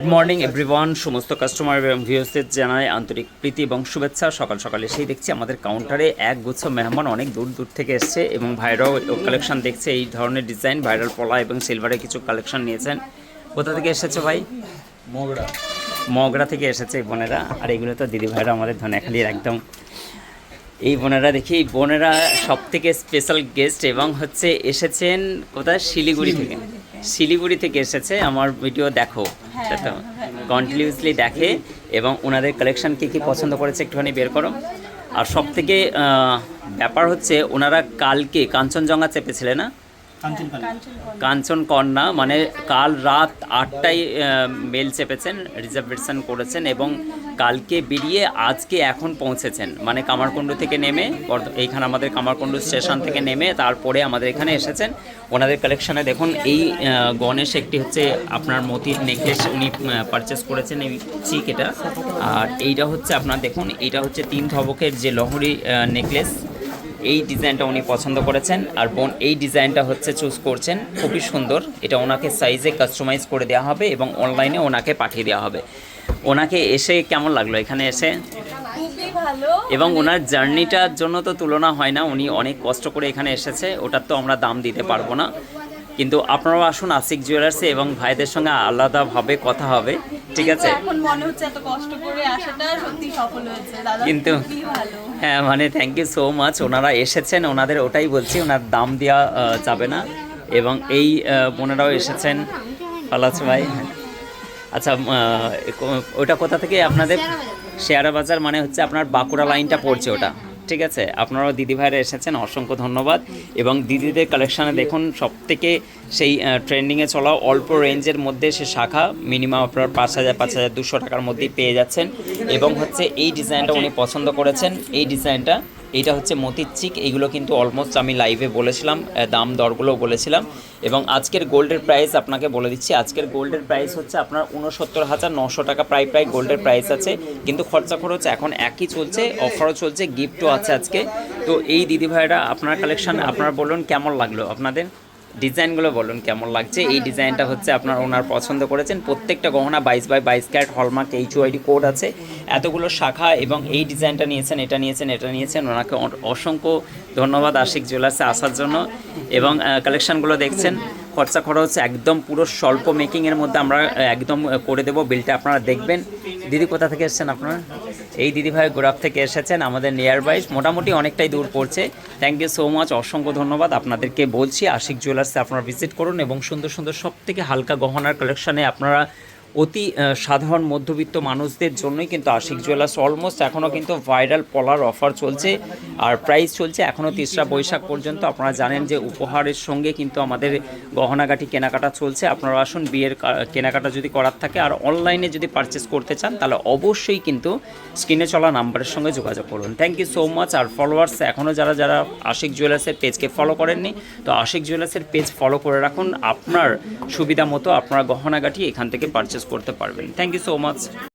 Good morning everyone সমস্ত customer এবং ভিউসদের জানাই আন্তরিক প্রীতি এবং শুভেচ্ছা। সকাল সকালে সেই দেখছি আমাদের কাউন্টারে এক গুচ্ছ মেহমান অনেক দূর দূর থেকে এসছে এবং ভাইরাও কালেকশন দেখছে। এই ধরনের ডিজাইন ভাইরাল পলা এবং সিলভারের কিছু কালেকশন নিয়েছেন। কোথা থেকে এসেছে ভাই? মগরা। মগরা থেকে এসেছে এই বোনেরা। আর এগুলো তো দিদি ভাইরা আমাদের ধনেখালির একদম। এই বোনেরা দেখি এই বোনেরা সব থেকে স্পেশাল গেস্ট এবং হচ্ছে এসেছেন কোথায়? শিলিগুড়ি থেকে। শিলিগুড়ি থেকে এসেছে। আমার ভিডিও দেখো। সেটা কন্টিনিউসলি দেখে এবং ওনাদের কালেকশন কী কী পছন্দ করেছে একটুখানি বের করো। আর সব থেকে ব্যাপার হচ্ছে, ওনারা কালকে কাঞ্চনজঙ্ঘা চেপেছিলেন, না? কাঞ্চন কন্যা মানে কাল রাত আটটায় মেল চেপেছেন রিজার্ভেশন করেছেন এবং কালকে বেরিয়ে আজকে এখন পৌঁছেছেন। মানে কামারকুণ্ডু থেকে নেমে বর্ধ- এইখানে আমাদের কামারকুণ্ডু স্টেশন থেকে নেমে তারপরে আমাদের এখানে এসেছেন। ওনাদের কালেকশনে দেখুন এই গণেশ একটি হচ্ছে আপনার মতির নেকলেস উনি পারচেস করেছেন এই চিক এটা। আর এইটা হচ্ছে আপনার দেখুন এইটা হচ্ছে তিন ধবকের যে লহরি নেকলেস এই ডিজাইনটা উনি পছন্দ করেছেন আর বোন এই ডিজাইনটা হচ্ছে চুজ করছেন। খুবই সুন্দর। এটা ওনাকে সাইজে কাস্টমাইজ করে দেওয়া হবে এবং অনলাইনে ওনাকে পাঠিয়ে দেওয়া হবে। ওনাকে এসে কেমন লাগল এখানে এসে? এবং ওনার জার্নিটার জন্য তো তুলনা হয় না উনি অনেক কষ্ট করে এখানে এসেছে ওটার তো আমরা দাম দিতে পারব না। কিন্তু আপনারাও আসুন আশিক জুয়েলার্সে এবং ভাইদের সঙ্গে আলাদাভাবে কথা হবে। ঠিক আছে। এখন মনে হচ্ছে এত কষ্ট করে আসাটা সত্যি সফল হয়েছে। দাদা কিন্তু হ্যাঁ মানে থ্যাংক ইউ সো মাচ ওনারা এসেছেন ওনাদের ওটাই বলছি ওনার দাম দেওয়া যাবে না। এবং এই আহ, বোনেরাও এসেছেন আছে ভাই। আচ্ছা ওটা কোথা থেকে আপনাদের? শেয়ারা বাজার মানে হচ্ছে আপনার বাঁকুড়া লাইনটা পড়ছে ওটা। ঠিক আছে আপনারাও দিদি ভাইরা এসেছেন অসংখ্য ধন্যবাদ। এবং দিদিদের কালেকশানে দেখুন সব থেকে সেই ট্রেন্ডিংয়ে চলা অল্প রেঞ্জের মধ্যে সে শাখা মিনিমাম আপনার পাঁচ হাজার পাঁচ হাজার দুশো টাকার মধ্যেই পেয়ে যাচ্ছেন। এবং হচ্ছে এই ডিজাইনটা উনি পছন্দ করেছেন। এই ডিজাইনটা এইটা হচ্ছে মতির চিক এইগুলো কিন্তু অলমোস্ট আমি লাইভে বলেছিলাম দাম দরগুলো বলেছিলাম। এবং আজকের গোল্ডের প্রাইস আপনাকে বলে দিচ্ছি, আজকের গোল্ডের প্রাইস হচ্ছে আপনার উনসত্তর হাজার নশো টাকা, প্রায় প্রায় গোল্ডের প্রাইস আছে, কিন্তু খরচা খরচ এখন একই চলছে অফারও চলছে গিফটও আছে আজকে। তো এই দিদি ভাইরা আপনার কালেকশন আপনার বলুন কেমন লাগল? আপনাদের ডিজাইনগুলো বলুন কেমন লাগছে? এই ডিজাইনটা হচ্ছে আপনার ওনার পছন্দ করেছেন। প্রত্যেকটা গহনা বাইশ বাই বাইশ carat hallmark H UID code আছে। এতগুলো শাখা এবং এই ডিজাইনটা নিয়েছেন, এটা নিয়েছেন এটা নিয়েছেন। ওনাকে অসংখ্য ধন্যবাদ আশিক জুয়েলার্সে আসার জন্য। এবং কালেকশানগুলো দেখছেন, খরচা খরচ একদম পুরো স্বল্প মেকিংয়ের মধ্যে আমরা একদম করে দেবো। বিলটা আপনারা দেখবেন। দিদি কোথা থেকে এসেছেন আপনারা? এই দিদি ভাই গোড়াপ থেকে এসেছেন, আমাদের নিয়ার বাই মোটামুটি অনেকটাই দূর পড়ছে। থ্যাংক ইউ সো মাচ অসংখ্য ধন্যবাদ। আপনাদেরকে বলছি, আশিক জুয়েলার্সে আপনারা ভিজিট করুন এবং সুন্দর সুন্দর সব থেকে হালকা গহনার কালেকশানে আপনারা অতি সাধারণ মধ্যবিত্ত মানুষদের জন্যই কিন্তু আশিক জুয়েলার্স অলমোস্ট এখনও কিন্তু ভাইরাল পলার অফার চলছে আর প্রাইস চলছে এখনও তেসরা বৈশাখ পর্যন্ত। আপনারা জানেন যে উপহারের সঙ্গে কিন্তু আমাদের গহনাগাটি কেনাকাটা চলছে। আপনারা আসুন, বিয়ের কেনাকাটা যদি করার থাকে আর অনলাইনে যদি পারচেস করতে চান, তাহলে অবশ্যই কিন্তু স্ক্রিনে চলা নাম্বারের সঙ্গে যোগাযোগ করুন। থ্যাংক ইউ সো মাচ আর ফলোয়ার্স এখনও যারা যারা আশিক জুয়েলার্সের পেজকে ফলো করেননি, তো আশিক জুয়েলার্সের পেজ ফলো করে রাখুন। আপনার সুবিধা মতো আপনার গহনাগাটি এখান থেকে পারচেস করতে পারবেন। Thank you so much